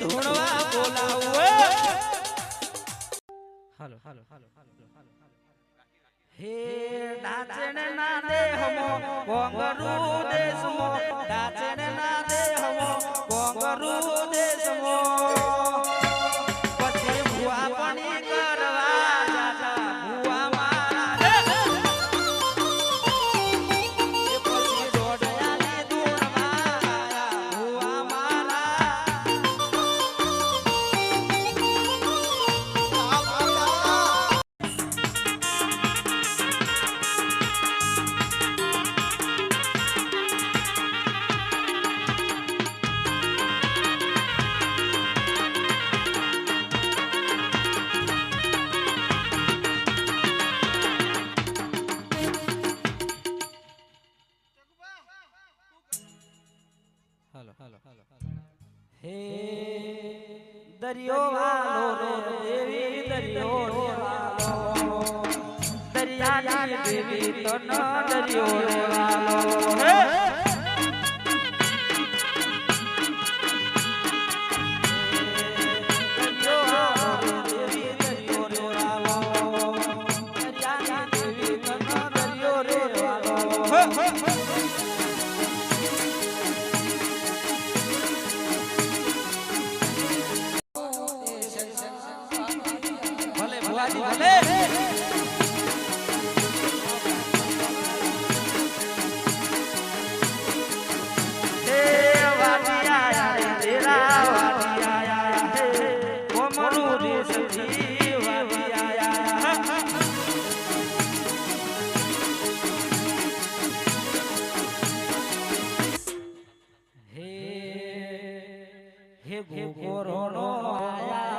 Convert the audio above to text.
બોલાવું હાલો હાલો હાલો હાલો હે નાચણ ના દેહમો કોંગરુ દેશમો નાચણ ના દે હમો દેશમો હે દરિયો વાલો રે દેવી દરિયો રે વાલો દરિયાની દેવી તન દરિયો રે વાલો હે હે વાજી આયા.